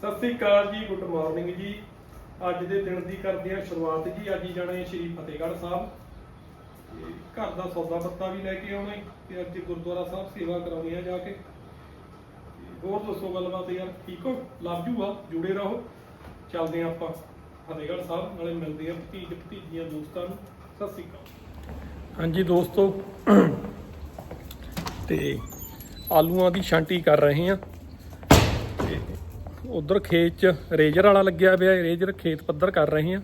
ਸਤਿ ਸ੍ਰੀ ਅਕਾਲ ਜੀ, good morning ਜੀ। ਅੱਜ ਦੇ ਦਿਨ ਦੀ ਕਰਦੇ ਹਾਂ ਸ਼ੁਰੂਆਤ ਜੀ। ਅੱਜ ਹੀ ਜਾਣਾ ਸ਼੍ਰੀ ਫਤਿਹਗੜ੍ਹ ਸਾਹਿਬ। ਘਰ ਦਾ ਸੌਦਾ ਪੱਤਾ ਵੀ ਲੈ ਕੇ ਆਉਣਾ ਤੇ ਅੱਜ ਗੁਰਦੁਆਰਾ ਸਾਹਿਬ ਸੇਵਾ ਕਰਾਉਣੀ ਹੈ ਜਾ ਕੇ। ਹੋਰ ਦੱਸੋ ਗੱਲਬਾਤ ਯਾਰ, ਠੀਕ ਹੋ? ਲਵ ਜੂਗਾ ਜੁੜੇ ਰਹੋ। ਚੱਲਦੇ ਹਾਂ ਆਪਾਂ ਫਤਿਹਗੜ੍ਹ ਸਾਹਿਬ, ਨਾਲੇ ਮਿਲਦੇ ਹਾਂ ਭਤੀਜ ਭਤੀਜੀਆਂ ਦੋਸਤਾਂ ਨੂੰ। ਸਤਿ ਸ੍ਰੀ ਅਕਾਲ। ਹਾਂਜੀ ਦੋਸਤੋ, ਤੇ ਆਲੂਆਂ ਦੀ ਛਾਂਟੀ ਕਰ ਰਹੇ ਹਾਂ। ਉਧਰ ਖੇਤ 'ਚ ਰੇਜਰ ਵਾਲਾ ਲੱਗਿਆ ਪਿਆ ਹੈ ਰੇਜਰ ਖੇਤ ਪੱਧਰ ਕਰ ਰਹੇ ਹਾਂ।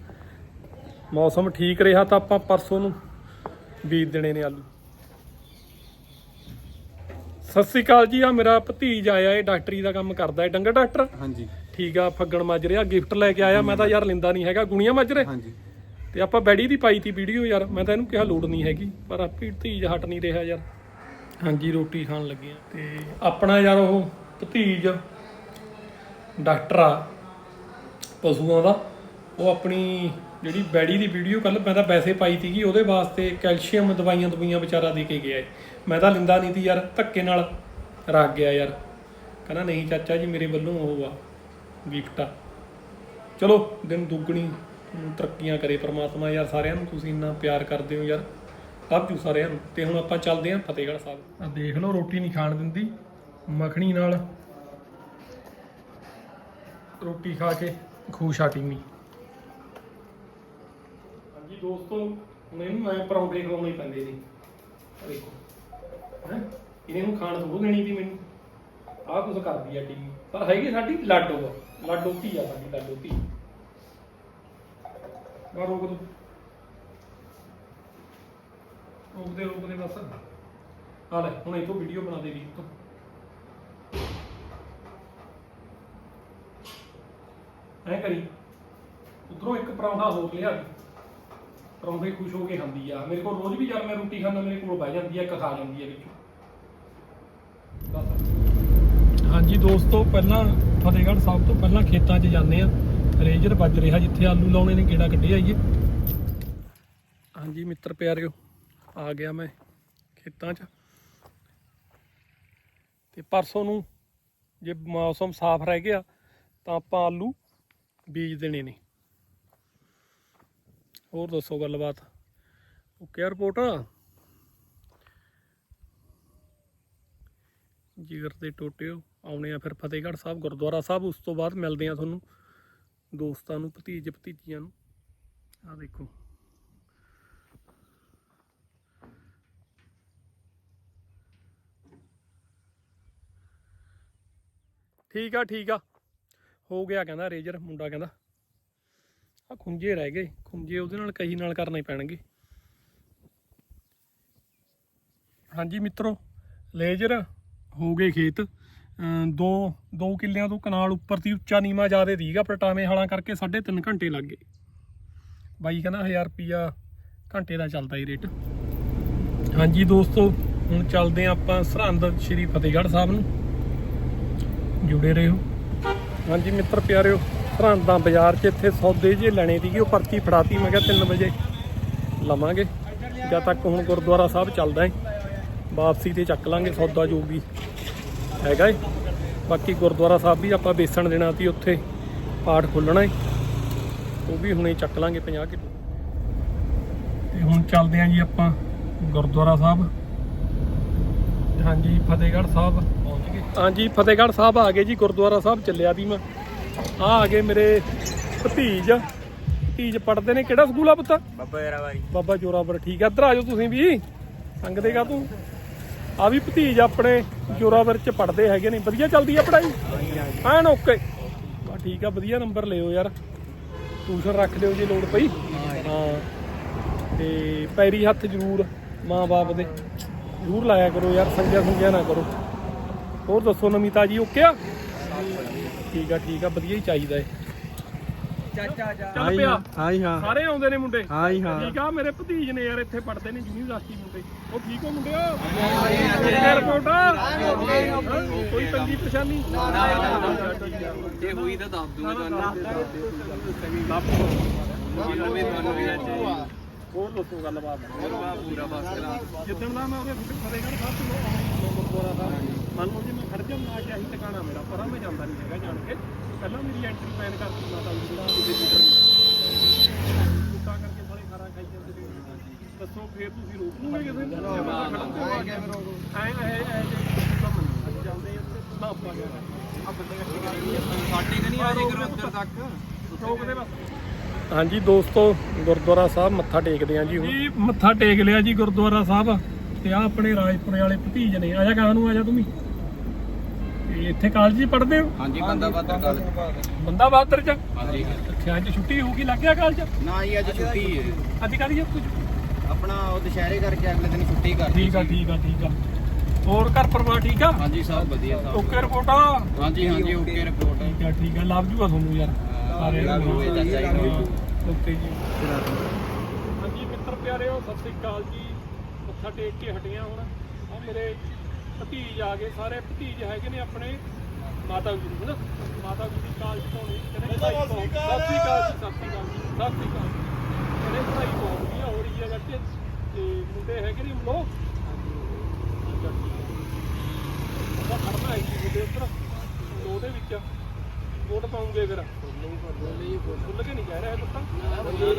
ਮੌਸਮ ਠੀਕ ਰਿਹਾ ਤਾਂ ਆਪਾਂ ਪਰਸੋਂ ਨੂੰ ਬੀਜ ਦੇਣੇ ਨੇ ਆਲੂ। ਸਤਿ ਸ੍ਰੀ ਅਕਾਲ ਜੀ ਆ ਮੇਰਾ ਭਤੀਜ ਆਇਆ ਇਹ ਡਾਕਟਰੀ ਦਾ ਕੰਮ ਕਰਦਾ ਹੈ। ਡੰਗਰ ਡਾਕਟਰ? ਹਾਂਜੀ। ਠੀਕ ਆ ਫੱਗਣ ਮਾਜਰੇ ਆ ਗਿਫਟ ਲੈ ਕੇ ਆਇਆ। ਮੈਂ ਤਾਂ ਯਾਰ ਲਿੰਦਾ ਨਹੀਂ ਹੈਗਾ ਗੁਣੀਆਂ ਮਾਜਰੇ? ਹਾਂਜੀ। ਤੇ ਆਪਾਂ ਬੈੜੀ ਦੀ ਪਾਈ ਤੀ ਵੀਡੀਓ ਯਾਰ ਮੈਂ ਤਾਂ ਇਹਨੂੰ ਕਿਹਾ ਲੋੜ ਨਹੀਂ ਹੈਗੀ ਪਰ ਆਪੀ ਭਤੀਜ ਹਟ ਨਹੀਂ ਰਿਹਾ ਯਾਰ। ਹਾਂਜੀ ਰੋਟੀ ਖਾਣ ਲੱਗੇ ਆ ਤੇ ਆਪਣਾ ਯਾਰ ਉਹ ਭਤੀਜ ਡਾਕਟਰ ਆ, ਪਸ਼ੂਆਂ ਦਾ, ਉਹ ਆਪਣੀ ਜਿਹੜੀ ਬੈੜੀ ਦੀ ਵੀਡੀਓ ਕੱਲ ਮੈਂ ਤਾਂ ਵੈਸੇ ਪਾਈ ਸੀਗੀ, ਉਹਦੇ ਵਾਸਤੇ ਕੈਲਸ਼ੀਅਮ ਦਵਾਈਆਂ ਦਵਾਈਆਂ ਵਿਚਾਰਾ ਦੇ ਕੇ ਗਿਆ ਏ। ਮੈਂ ਤਾਂ ਲਿੰਦਾ ਨਹੀਂ ਸੀ ਯਾਰ, ਧੱਕੇ ਨਾਲ ਰੱਖ ਗਿਆ ਯਾਰ। ਕਹਿੰਦਾ, ਨਹੀਂ ਚਾਚਾ ਜੀ, ਮੇਰੇ ਵੱਲੋਂ ਉਹ ਆ ਗਿਫਟ ਆ। ਚਲੋ, ਦਿਨ ਦੁੱਗਣੀ ਤਰੱਕੀਆਂ ਕਰੇ ਪ੍ਰਮਾਤਮਾ ਯਾਰ, ਸਾਰਿਆਂ ਨੂੰ ਤੁਸੀਂ ਇੰਨਾ ਪਿਆਰ ਕਰਦੇ ਹੋ ਯਾਰ। ਲਵ ਯੂ ਸਾਰਿਆਂ ਨੂੰ। ਤੇ ਹੁਣ ਆਪਾਂ ਚੱਲਦੇ ਆਂ ਫਤਿਹਗੜ੍ਹ ਸਾਹਿਬ। ਆ ਦੇਖ ਲਓ, ਰੋਟੀ ਨਹੀਂ ਖਾਣ ਦਿੰਦੀ, ਮੱਖਣੀ ਨਾਲ ਰੋਟੀ ਖਾ ਕੇ ਖੁਸ਼ ਆ ਟੀਮੀ ਹਾਂਜੀ ਦੋਸਤੋ ਹੁਣ ਇਹਨੂੰ ਐ ਪਰੌਂਠੇ ਖਵਾਉਣੇ ਪੈਂਦੇ ਨੇ। ਆਹ ਦੇਖੋ, ਹੈ? ਇਹਨੇ ਨੂੰ ਖਾਣ ਤੋਂ ਦੇਣੀ ਸੀ ਮੈਨੂੰ। ਆਹ ਕੁਝ ਕਰਦੀ ਆ ਟੀਮੀ ਪਰ ਹੈਗੀ ਸਾਡੀ ਲਾਡੋ। ਆ ਲਾਡੋ ਧੀ ਆ ਸਾਡੀ, ਲਾਡੋ ਧੀ। ਆ ਰੋਕ ਦੋ। ਰੋਕਦੇ ਰੋਕਦੇ ਬਸ। ਆ ਲੈ, ਹੁਣ ਇਹ ਤੋਂ ਵੀਡੀਓ ਬਣਾ ਦੇ ਵੀ ਤੋਂ। ਐ ਕਰੀ, ਉਧਰੋਂ ਇੱਕ ਪਰੌਂਠਾ ਹੋਰ ਲਿਆ ਪਰੌਂਠੇ ਖੁਸ਼ ਹੋ ਕੇ ਖਾਂਦੀ ਆ। ਮੇਰੇ ਕੋਲ ਰੋਜ਼ ਵੀ ਜਦ ਮੈਂ ਰੋਟੀ ਖਾਂਦਾ, ਮੇਰੇ ਕੋਲ ਬਹਿ ਜਾਂਦੀ ਆ, ਇੱਕ ਖਾ ਜਾਂਦੀ ਆ ਵਿੱਚੋਂ। ਹਾਂਜੀ ਦੋਸਤੋ, ਪਹਿਲਾਂ ਫਤਿਹਗੜ੍ਹ ਸਾਹਿਬ ਤੋਂ ਪਹਿਲਾਂ ਖੇਤਾਂ 'ਚ ਜਾਂਦੇ ਆ। ਰੇਂਜਰ ਵੱਜ ਰਿਹਾ ਜਿੱਥੇ ਆਲੂ ਲਾਉਣੇ ਨੇ ਕਿਹੜਾ ਕੱਢੇ ਆਈਏ। ਹਾਂਜੀ ਮਿੱਤਰ ਪਿਆਰਿਓ, ਆ ਗਿਆ ਮੈਂ ਖੇਤਾਂ 'ਚ। ਤੇ ਪਰਸੋਂ ਨੂੰ ਜੇ ਮੌਸਮ ਸਾਫ਼ ਰਹਿ ਗਿਆ, ਤਾਂ ਆਪਾਂ ਆਲੂ ਬੀਜ ਦੇਣੇ ਨੇ। ਹੋਰ ਦੱਸੋ ਗੱਲਬਾਤ। ਓਕੇ ਰਿਪੋਰਟ ਜਿਗਰ ਦੇ ਟੋਟਿਓ ਆਉਣੇ ਆ ਫਿਰ ਫਤਿਹਗੜ੍ਹ ਸਾਹਿਬ, ਗੁਰਦੁਆਰਾ ਸਾਹਿਬ, ਉਸ ਤੋਂ ਬਾਅਦ ਮਿਲਦੇ ਆ ਤੁਹਾਨੂੰ ਦੋਸਤਾਂ ਨੂੰ, ਭਤੀਜ ਭਤੀਜੀਆਂ ਨੂੰ। ਆ ਦੇਖੋ। ਠੀਕ ਆ ਠੀਕ ਆ। ਹੋ ਗਿਆ ਕਹਿੰਦਾ, ਰੇਜਰ ਮੁੰਡਾ ਕਹਿੰਦਾ। ਆ ਖੁੰਝੇ ਰਹਿ ਗਏ, ਖੁੰਝੇ ਉਹਦੇ ਨਾਲ ਕਹੀ ਨਾਲ ਕਰਨੇ ਪੈਣਗੇ। ਹਾਂਜੀ ਮਿੱਤਰੋ, ਲੇਜਰ ਹੋ ਗਏ ਖੇਤ। ਦੋ ਦੋ ਕਿੱਲਿਆਂ ਤੋਂ ਕਨਾਲ ਉੱਪਰ ਦੀ ਉੱਚਾ ਨੀਮਾ ਜ਼ਿਆਦਾ ਦੀਗਾ ਪਟਾਵੇਂ ਹਾਲਾਂ ਕਰਕੇ 3.5 ਘੰਟੇ ਲੱਗ ਗਏ। ਬਾਈ ਕਹਿੰਦਾ 1000 ਰੁਪਿਆ ਘੰਟੇ ਦਾ ਚੱਲਦਾ ਹੀ ਰੇਟ। ਹਾਂਜੀ ਦੋਸਤੋ, ਹੁਣ ਚੱਲਦੇ ਹਾਂ ਆਪਾਂ ਸਰਹੰਦ, ਸ਼੍ਰੀ ਫਤਿਹਗੜ੍ਹ ਸਾਹਿਬ ਨੂੰ। ਜੁੜੇ ਰਹੋ। ਹਾਂਜੀ ਮਿੱਤਰ ਪਿਆਰਿਓ ਸਰਹੰਦ ਦਾ ਬਾਜ਼ਾਰ 'ਚ ਇੱਥੇ ਸੌਦੇ ਜੇ ਲੈਣੇ ਸੀਗੇ, ਉਹ ਪਰਚੀ ਫੜਾਤੀ, ਮੈਂ ਕਿਹਾ 3 ਵਜੇ ਲਵਾਂਗੇ। ਜਦ ਤੱਕ ਹੁਣ ਗੁਰਦੁਆਰਾ ਸਾਹਿਬ ਚੱਲਦਾ ਹੈ ਵਾਪਸੀ ਤੇ ਚੱਕ ਲਾਂਗੇ, ਸੌਦਾ ਜੋ ਵੀ ਹੈਗਾ ਏ। ਬਾਕੀ ਗੁਰਦੁਆਰਾ ਸਾਹਿਬ ਵੀ ਆਪਾਂ ਵੇਸਣ ਦੇਣਾ ਸੀ, ਉੱਥੇ ਪਾਠ ਖੋਲਣਾ ਏ। ਉਹ ਵੀ ਹੁਣੇ ਚੱਕ ਲਾਂਗੇ 50 ਕਿਲੋ। ਤੇ ਹੁਣ ਚੱਲਦੇ ਆਂ ਜੀ ਆਪਾਂ ਗੁਰਦੁਆਰਾ ਸਾਹਿਬ। ਹਾਂਜੀ ਫਤਿਹਗੜ੍ਹ ਸਾਹਿਬ। ਪਹੁੰਚ ਗਏ ਹਾਂਜੀ ਫਤਿਹਗੜ੍ਹ ਸਾਹਿਬ ਆ ਗਏ ਜੀ ਗੁਰਦੁਆਰਾ ਸਾਹਿਬ ਚੱਲਿਆ ਵੀ ਮੈਂ। ਆ ਆ ਗਏ ਮੇਰੇ ਭਤੀਜ। ਭਤੀਜ ਪੜਦੇ ਨੇ ਕਿਹੜਾ ਸਕੂਲ ਆ ਪੁੱਤ? ਬੱਬਾ ਯਾਰਾਵਾਰੀ ਬਾਬਾ ਜੋਰਾਵਰ ਠੀਕ ਆ। ਇੱਧਰ ਆ ਜਾਓ ਤੁਸੀਂ ਵੀ। ਸੰਗ ਦੇਗਾ ਤੂੰ। ਆ ਵੀ ਭਤੀਜ ਆਪਣੇ ਜੋਰਾਵਰ ਚ ਪੜਦੇ ਹੈਗੇ ਨੇ। ਵਧੀਆ ਚੱਲਦੀ ਆ ਪੜਾਈ ਐਨ ਓਕੇ। ਬਾ ਠੀਕ ਆ ਵਧੀਆ ਨੰਬਰ ਲਿਓ ਯਾਰ। ਟਿਊਸ਼ਨ ਰੱਖ ਲਿਓ ਜੇ ਲੋੜ ਪਈ। ਹਾਂ। ਤੇ ਪੈਰੀ ਹੱਥ ਜ਼ਰੂਰ ਮਾਂ-ਬਾਪ ਦੇ। ਜ਼ਰੂਰ ਲਾਇਆ ਕਰੋ ਯਾਰ ਸੰਗਿਆ ਸੰਗਿਆ ਨਾ ਕਰੋ। ਹੋਰ ਦੱਸੋ ਨਮਿਤਾ ਜੀ ਓਕੇ ਆ? ਠੀਕ ਆ ਠੀਕ ਆ ਵਧੀਆ ਹੀ ਚਾਹੀਦਾ ਏ ਚਾਚਾ ਚੱਲ ਪਿਆ। ਹਾਂਜੀ ਹਾਂ। ਸਾਰੇ ਆਉਂਦੇ ਨੇ ਮੁੰਡੇ। ਹਾਂਜੀ ਹਾਂ। ਠੀਕ ਆ ਮੇਰੇ ਭਤੀਜ ਨੇ ਯਾਰ ਇੱਥੇ ਪੜਦੇ ਨੇ ਯੂਨੀਵਰਸਿਟੀ ਮੁੰਡੇ। ਉਹ ਠੀਕ ਹੋ ਮੁੰਡਿਓ? ਰਿਪੋਰਟ ਕੋਈ ਤੰਗੀ ਪਰੇਸ਼ਾਨੀ? ਜੇ ਹੋਈ ਤਾਂ ਦੱਸ ਦੂੰਗਾ ਤੁਹਾਨੂੰ। ਹੋਰ ਦੱਸੋ ਗੱਲਬਾਤ ਪੂਰਾ ਬਸ ਜਿੱਦਣ ਦਾ ਮੈਂ ਉਹਦੇ ਫਤਿਹਗੜ੍ਹ ਸਾਹਿਬ ਤੋਂ ਗੁਰਦੁਆਰਾ ਸਾਹਿਬ ਮੰਨ ਲਓ ਜੇ ਮੈਂ ਖੜ ਜਾਂਦਾ ਕਿ ਆਹੀ ਟਿਕਾਣਾ ਮੇਰਾ ਪਰਾਂ ਮੈਂ ਜਾਂਦਾ ਨਹੀਂ ਹੈਗਾ ਜਾਣ ਕੇ ਪਹਿਲਾਂ ਮੇਰੀ ਐਂਟਰੀ ਪੈਨ ਕਰਤੀ ਮਾਤਾ ਜੀ ਜਿਹੜਾ ਕੁੱਤਾ ਕਰਕੇ ਬੜੇ ਖਾਰਾ ਖਾਈ ਜਾਂਦੇ ਨੇ ਦੱਸੋ ਫੇਰ ਤੁਸੀਂ ਰੋਕ ਲੂਗੇ ਕਿਸੇ ਨੂੰ ਐ ਐ ਐ ਜਾਂਦੇ ਤਾਂ ਆਪਾਂ ਆ ਬੰਦੇ ਸਾਡੇ ਕਨੀ ਆ ਜੇ ਉੱਧਰ ਤੱਕ ਰੋਕਦੇ ਬਸ ਹਾਂਜੀ ਦੋਸਤੋ ਗੁਰਦੁਆਰਾ ਸਾਹਿਬ ਮੱਥਾ ਟੇਕਦੇ ਆਂ ਜੀ ਜੀ ਮੱਥਾ ਟੇਕ ਲਿਆ ਜੀ ਗੁਰਦੁਆਰਾ ਸਾਹਿਬ ਤੇ ਆ ਆਪਣੇ ਰਾਜਪੁਰੇ ਵਾਲੇ ਭਤੀਜ ਨੇ। ਆਜਾ ਕਹਾਂ ਨੂੰ? ਆਜਾ ਤੂੰ ਵੀ? ਤੇ ਇੱਥੇ ਕਾਲਜ ਹੀ ਪੜ੍ਹਦੇ ਹੋ? ਹਾਂਜੀ ਬੰਦਾ ਬਾਦਰ ਕਾਲ ਬੰਦਾ ਬਹਾਦਰ ਚ? ਹਾਂਜੀ ਅੱਛਾ ਅੱਜ ਛੁੱਟੀ ਹੋਊਗੀ ਲੱਗ ਗਿਆ ਕਾਲਜ ਨਾ ਹੀ ਅੱਜ ਛੁੱਟੀ ਹੈ। ਅੱਜ ਕਾਹਦੀ ਆ ਕੁਝ ਆਪਣਾ ਉਹ ਦੁਸ਼ਹਿਰੇ ਕਰਕੇ ਅਗਲੇ ਦਿਨ ਛੁੱਟੀ ਕਰ ਠੀਕ ਆ ਠੀਕ ਆ ਠੀਕ ਆ। ਹੋਰ ਘਰ ਪਰਿਵਾਰ ਠੀਕ ਆ? ਹਾਂਜੀ ਸਭ ਵਧੀਆ ਸਭ ਓਕੇ ਰਿਪੋਰਟਾਂ? ਹਾਂਜੀ ਹਾਂਜੀ ਓਕੇ ਰਿਪੋਰਟ। ਠੀਕ ਆ ਠੀਕ ਆ ਲੱਭ ਜੂਗਾ ਤੁਹਾਨੂੰ ਯਾਰ। ਸਾਰੇ ਲੱਭ ਜੂਗਾ ਚਾਚਾ ਜੀ ਨੂੰ। ਓਕੇ ਜੀ। ਹਾਂਜੀ ਮਿੱਤਰ ਪਿਆਰਿਓ ਸਤਿ ਸ੍ਰੀ ਅਕਾਲ ਜੀ। ਮੱਥਾ ਟੇਕ ਕੇ ਹਟੀਆਂ ਹੁਣ। ਆ ਮੇਰੇ ਭਤੀਜ ਆ ਗਏ ਸਾਰੇ। ਭਤੀਜ ਹੈਗੇ ਨੇ ਆਪਣੇ ਮਾਤਾ ਜੀ ਨੂੰ ਹਨਾ? ਮਾਤਾ ਜੀ ਦੀ ਕਾਲ ਚੋਣੀ ਕਹਿੰਦੇ ਭਾਈ ਬਹੁਤ- ਸਤਿ ਸ੍ਰੀ ਅਕਾਲ ਜੀ ਸਤਿ ਸ੍ਰੀ ਅਕਾਲ ਜੀ ਸਤਿ ਸ੍ਰੀ ਅਕਾਲ ਕਹਿੰਦੇ ਭਾਈ ਬਹੁਤ ਵਧੀਆ ਹੋ ਰਹੀ ਹੈ ਬੱਚੇ ਤੇ ਮੁੰਡੇ ਹੈਗੇ ਨੇ ਲੋਕ ਆਪਾਂ ਖੜਨਾ ਹੈ ਜੀ ਮੁੰਡੇ ਉੱਪਰ ਉਹਦੇ ਵਿੱਚ ਵੋਟ ਪਾਉਂਗੇ ਫਿਰ। ਖੁੱਲ ਕੇ ਨਹੀਂ ਕਹਿ ਰਿਹਾ ਪੁੱਤਾਂ। ਜੇ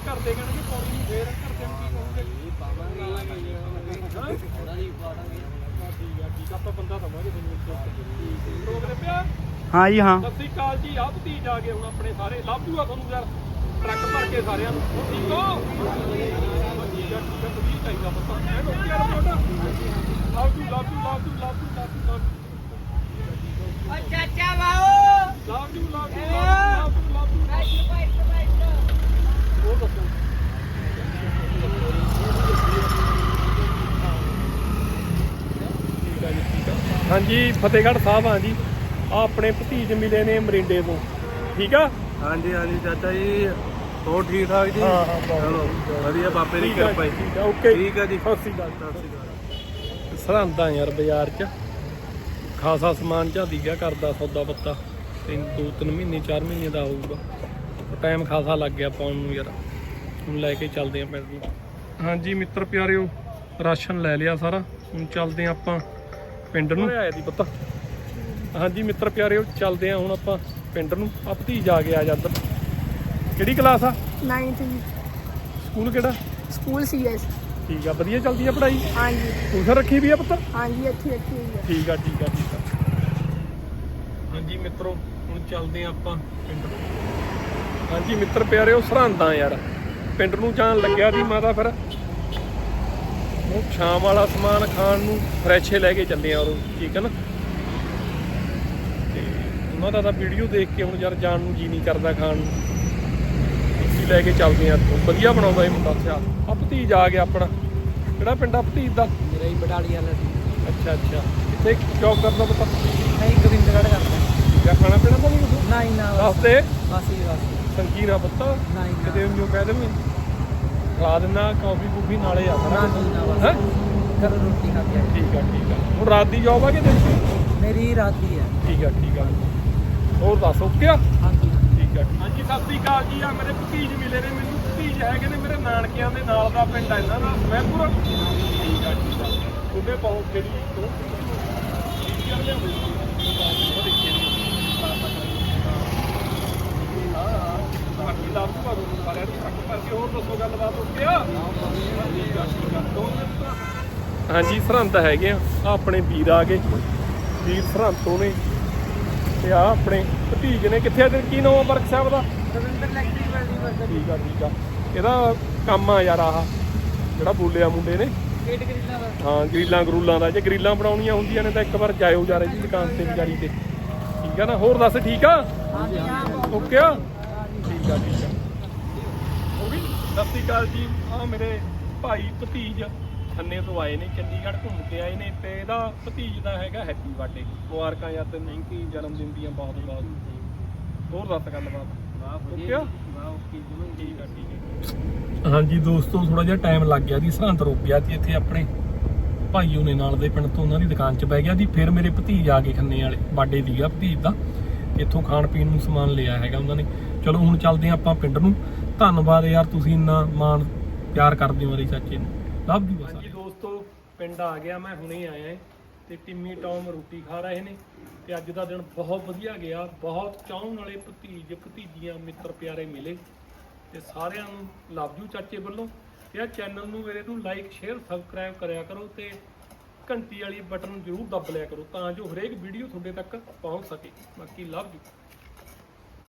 ਘਰ ਦੇ ਕਹਿਣਗੇ ਪਾਉਣੀ ਨਹੀਂ ਫੇਰ ਘਰ ਦੇ ਨੂੰ ਕੀ ਕਹੋਗੇ? ਹਾਂ? ਠੀਕ ਆ ਠੀਕ ਆ ਆਪਾਂ ਬੰਦਾ ਦਵਾਂਗੇ ਤੁਹਾਨੂੰ ਰੋਕਦੇ ਪਿਆ? ਹਾਂ ਜੀ ਹਾਂ। ਸਤਿ ਸ੍ਰੀ ਅਕਾਲ ਜੀ ਆਹ ਭਤੀਜ ਆ ਗਏ ਹੁਣ ਆਪਣੇ ਸਾਰੇ। ਲੱਭ ਜੂਗਾ ਤੁਹਾਨੂੰ ਯਾਰ ਟਰੱਕ ਭਰ ਕੇ ਸਾਰਿਆਂ ਨੂੰ। ਹੋਰ ਠੀਕ ਹੋ? ਠੀਕ ਆ ਠੀਕ ਆ ਵਧੀਆ ਚਾਹੀਦਾ ਪਤਾ। ਐ ਲੋਕੀ ਯਾਰ ਮੋਟਾ ਲੱਭ ਜੂ ਲੱਭ ਜੂ ਲੱਭ ਜੂ ਲੱਭ ਜੂ ਜੂ ਜੂ ਬਾਓ ਲੱਭ ਜੂ ਲੱਭ ਜੂ ਲੱਭ ਜੂ ਲੱਭ ਜੂ ਲੱਭ ਜੂ ਹੋਰ ਦੱਸੋ ਠੀਕ ਆ ਜੀ ਠੀਕ ਆ ਹਾਂਜੀ ਫਤਿਹਗੜ੍ਹ ਸਾਹਿਬ ਆ ਜੀ। ਆ ਆਪਣੇ ਭਤੀਜ ਮਿਲੇ ਨੇ ਮਰਿੰਡੇ ਤੋਂ। ਠੀਕ ਆ? ਹਾਂਜੀ ਹਾਂਜੀ ਚਾਚਾ ਜੀ। ਹੋਰ ਠੀਕ ਠਾਕ ਜੀ? ਹਾਂ, ਹਾਂ, ਬਹੁਤ ਚਲੋ ਵਧੀਆ। ਬਾਬੇ ਦੀ ਠੀਕ ਆ ਕਿਰਪਾ ਜੀ। ਠੀਕ ਆ ਓਕੇ। ਠੀਕ ਆ ਜੀ। ਸਤਿ ਸ੍ਰੀ ਅਕਾਲ ਸਤਿ ਸ੍ਰੀ ਅਕਾਲ। ਸਰਹੰਦਾਂ ਯਾਰ ਬਾਜ਼ਾਰ 'ਚ। ਖਾਸਾ ਸਮਾਨ ਝਾਦੀ ਗਿਆ ਕਰਦਾ ਸੌਦਾ ਪੱਤਾ। ਤਿੰਨ ਦੋ ਤਿੰਨ ਮਹੀਨੇ ਚਾਰ ਮਹੀਨੇ ਦਾ ਹੋਊਗਾ। ਟਾਈਮ ਖਾਸਾ ਲੱਗ ਗਿਆ ਪਾਉਣ ਨੂੰ ਯਾਰ। ਹੁਣ ਲੈ ਕੇ ਚੱਲਦੇ ਆਂ ਪਿੰਡ ਨੂੰ। ਹਾਂਜੀ ਮਿੱਤਰ ਪਿਆਰਿਓ ਰਾਸ਼ਨ ਲੈ ਲਿਆ ਸਾਰਾ। ਹੁਣ ਚੱਲਦੇ ਆਂ ਆਪਾਂ। ਪਿੰਡ ਨੂੰ। ਆਇਆ ਦੀ ਪਤਾ। ਹਾਂਜੀ ਮਿੱਤਰ ਪਿਆਰਿਓ ਚੱਲਦੇ ਆਂ ਹੁਣ ਆਪਾਂ ਪਿੰਡ ਨੂੰ। ਆ ਭਤੀਜ ਆ ਗਿਆ ਅੱਜ ਇੱਧਰ ਕਿਹੜੀ ਕਲਾਸ ਆ? 9th ਸਕੂਲ ਕਿਹੜਾ? ਸਕੂਲ ਸੀਐਸ ਠੀਕ ਆ ਵਧੀਆ ਚੱਲਦੀ ਆ ਪੜ੍ਹਾਈ? ਹਾਂਜੀ। ਟਿਊਸ਼ਨ ਰੱਖੀ ਵੀ ਆ ਪੁੱਤ? ਹਾਂਜੀ ਇੱਥੇ ਰੱਖੀ ਹੋਈ ਹੈ ਠੀਕ ਆ ਠੀਕ ਆ ਠੀਕ ਆ। ਹਾਂਜੀ ਮਿੱਤਰੋ ਹੁਣ ਚੱਲਦੇ ਆ ਆਪਾਂ ਪਿੰਡ ਨੂੰ। ਹਾਂਜੀ ਮਿੱਤਰ ਪਿਆਰਿਓ ਸਰਹੰਦਾਂ ਯਾਰ। ਪਿੰਡ ਨੂੰ ਜਾਣ ਲੱਗਿਆ ਸੀ ਮਾਤਾ ਫਿਰ। ਉਹ ਸ਼ਾਮ ਵਾਲਾ ਸਮਾਨ ਖਾਣ ਨੂੰ ਫਰੈਸ਼ੇ ਲੈ ਕੇ ਚੱਲੇ ਆ ਉਹ ਠੀਕ ਹੈ ਨਾ? ਤੇ ਉਹਨਾਂ ਦਾ ਤਾਂ ਵੀਡੀਓ ਦੇਖ ਕੇ ਹੁਣ ਯਾਰ ਜਾਣ ਨੂੰ ਜੀ ਨਹੀਂ ਕਰਦਾ ਖਾਣ ਨੂੰ। ਲੈ ਕੇ ਚੱਲਦੇ ਆ ਵਧੀਆ ਬਣਾਉਂਦਾ ਇਹ ਮੁੰਡਾ ਸਿਆ ਆ। ਭਤੀਜ ਆ ਗਿਆ ਆਪਣਾ। ਕਿਹੜਾ ਪਿੰਡ ਆ ਭਤੀਜ ਦਾ? ਮੇਰਾ ਹੀ ਬਟਾਲੀ ਵਾਲਾ ਅੱਛਾ ਅੱਛਾ। ਕਿੱਥੇ ਜੌਬ ਕਰਦਾ ਪਤਾ? ਨਹੀਂ ਗੋਬਿੰਦਗੜ੍ਹ ਕਰਦਾ। ਕਿਆ ਖਾਣਾ ਪੀਣਾ ਤਾਂ ਨਹੀਂ ਕੁਛ ਨਹੀਂ ਨਾ। ਦੱਸ ਦੇ। ਬਸ ਹੀ ਬਸ ਨਾ ਪੱਤਾ। ਨਹੀਂ ਕਿਤੇ ਉਹਨੂੰ ਕਹਿ ਦੇਵੇਂ? ਖਾ ਦਿੰਦਾ ਕਾਫੀ ਕੂਫੀ ਨਾਲੇ ਆ ਸਾਰਾ ਹੈ? ਕਰ ਰੋਟੀ ਖਾ ਕੇ ਠੀਕ ਆ ਠੀਕ ਆ। ਹੁਣ ਰਾਤ ਦੀ ਜੌਬ ਆ ਕਿ ਦਿਨ ਦੀ? ਮੇਰੀ ਰਾਤੀ ਹੈ ਠੀਕ ਆ ਠੀਕ ਆ। ਹੋਰ ਦੱਸ ਓਕੇ ਆ? ਹਾਂਜੀ। ਠੀਕ ਆ ਹਾਂਜੀ ਸਤਿ ਸ੍ਰੀ ਅਕਾਲ ਜੀ। ਆ ਮੇਰੇ ਭਤੀਜ ਮਿਲੇ ਨੇ। ਮੈਨੂੰ ਭਤੀਜ ਹੈਗੇ ਨੇ ਮੇਰੇ ਨਾਨਕਿਆਂ ਦੇ ਨਾਲ ਦਾ ਪਿੰਡ ਆ ਇਹਨਾਂ ਦਾ ਸਵੈਪੁਰ ਠੀਕ ਆ ਠੀਕ ਆ। ਉਹਦੇ ਬਹੁਤ ਜਿਹੜੀ ਤੋਂ ਠੀਕ ਆ ਲਿਆਉਂਦੇ ਉਹ ਦੇਖੇ ਨੇ ਹਾਂ ਹਾਂ ਬਾਕੀ ਦਾ ਆਪੂ ਬਾਰੂ ਸਾਰਿਆਂ ਨੂੰ ਟੱਕ ਕਰਕੇ ਹੋਰ ਦੱਸੋ ਗੱਲਬਾਤ ਓਕੇ ਆ ਠੀਕ ਆ? ਠੀਕ ਆ ਦੋ ਮਿੰਟ ਹਾਂਜੀ ਸਰਹੰਦ ਹੈਗੇ ਆ। ਆਹ ਆਪਣੇ ਵੀਰ ਆ ਗਏ। ਵੀਰ ਸਰਹੰਦ ਤੋਂ ਨੇ। ਤੇ ਆ ਆਪਣੇ ਭਤੀਜ ਨੇ। ਕਿੱਥੇ ਆ ਤੇ ਕੀ ਨਾਮ ਆ ਵਰਕਸ਼ਾਪ ਦਾ? ਰਵਿੰਦਰ ਇਲੈਕਟ੍ਰਿਕ ਵੈਲਡੀ ਵਰਕਰ ਠੀਕ ਆ ਠੀਕ ਆ। ਇਹਦਾ ਕੰਮ ਆ ਯਾਰ ਆਹ ਜਿਹੜਾ ਬੋਲਿਆ ਮੁੰਡੇ ਨੇ। ਗੇਟ ਗ੍ਰਿਲਾਂ ਦਾ ਹਾਂ ਗਰੀਲਾਂ ਗਰੂਲਾਂ ਦਾ। ਜੇ ਗਰੀਲਾਂ ਬਣਾਉਣੀਆਂ ਹੁੰਦੀਆਂ ਨੇ ਤਾਂ ਇੱਕ ਵਾਰ ਜਾਇਓ ਯਾਰ ਇਹਦੀ ਦੁਕਾਨ ਤੇ ਵਿਚਾਰੀ ਤੇ। ਠੀਕ ਆ ਨਾ? ਹੋਰ ਦੱਸ ਠੀਕ ਆ? ਹਾਂਜੀ ਹਾਂ ਓਕੇ ਆ? ਠੀਕ ਆ ਠੀਕ ਆ ਹੋ ਗਈ ਸਤਿ ਸ਼੍ਰੀ ਅਕਾਲ ਜੀ। ਆ ਮੇਰੇ ਭਾਈ ਭਤੀਜ ਖੰਨੇ ਤੋਂ ਆਏ ਨੇ ਚੰਡੀਗੜ੍ਹ ਘੁੰਮ ਕੇ ਆਏ ਨੇ ਤੇ ਇਹਦਾ ਭਤੀਜ ਦਾ ਹੈਗਾ ਹੈਪੀ ਬਰਥਡੇ। ਮੁਬਾਰਕਾਂ ਯਾਰ ਤੇ ਨਹੀਂ ਕੀ ਜਨਮ ਦਿਨ ਦੀਆਂ ਬਹੁਤ ਬਹੁਤ ਹੋਰ ਦੱਸ ਗੱਲਬਾਤ। ਓਕੇ ਆ? ਠੀਕ ਆ ਠੀਕ ਆ। ਹਾਂਜੀ ਦੋਸਤੋ ਥੋੜਾ ਜਿਹਾ ਟਾਈਮ ਲੱਗ ਗਿਆ ਦੀ ਸਰਹੰਦ ਰੁਕ ਗਿਆ ਸੀ ਇੱਥੇ ਆਪਣੇ ਭਾਈਓ ਨੇ ਨਾਲ ਦੇ ਪਿੰਡ ਤੋਂ। ਉਹਨਾਂ ਦੀ ਦੁਕਾਨ 'ਚ ਬਹਿ ਗਿਆ ਦੀ ਫਿਰ ਮੇਰੇ ਭਤੀਜ ਆ ਗਏ ਖੰਨੇ ਵਾਲੇ ਬਾਡੇ ਦੀਗਾ ਭਤੀਜ ਦਾ। ਇੱਥੋਂ ਖਾਣ ਪੀਣ ਨੂੰ ਸਮਾਨ ਲਿਆ ਹੈਗਾ ਉਹਨਾਂ ਨੇ। ਚਲੋ ਹੁਣ ਚੱਲਦੇ ਹਾਂ ਆਪਾਂ ਪਿੰਡ ਨੂੰ। ਧੰਨਵਾਦ ਯਾਰ ਤੁਸੀਂ ਇੰਨਾ ਮਾਣ ਪਿਆਰ ਕਰਦੇ ਹੋ ਮੇਰੇ ਚਾਚੇ ਨੂੰ। ਲਵ ਯੂ ਹਾਂਜੀ ਦੋਸਤੋ, ਪਿੰਡ ਆ ਗਿਆ ਮੈਂ, ਹੁਣੇ ਆਇਆ ਏ ਤੇ ਟਿੰਮੀ ਟੌਮ ਰੋਟੀ ਖਾ ਰਹੇ ਨੇ ਤੇ ਅੱਜ ਦਾ ਦਿਨ ਬਹੁਤ ਵਧੀਆ ਗਿਆ। ਬਹੁਤ ਚਾਹਣ ਵਾਲੇ ਭਤੀਜ ਭਤੀਜੀਆਂ, ਮਿੱਤਰ ਪਿਆਰੇ ਮਿਲੇ ਤੇ ਸਾਰਿਆਂ ਨੂੰ ਲਵ ਯੂ ਚਾਚੇ ਵੱਲੋਂ। ਤੇ ਆ ਚੈਨਲ ਨੂੰ ਮੇਰੇ ਨੂੰ ਲਾਈਕ ਸ਼ੇਅਰ ਸਬਸਕ੍ਰਾਈਬ ਕਰਿਆ ਕਰੋ ਤੇ ਘੰਟੀ ਵਾਲੀ ਬਟਨ ਜ਼ਰੂਰ ਦੱਬ ਲਿਆ ਕਰੋ ਤਾਂ ਜੋ ਹਰੇਕ ਵੀਡੀਓ ਤੁਹਾਡੇ ਤੱਕ ਪਹੁੰਚ ਸਕੇ। ਬਾਕੀ ਲਵ ਯੂ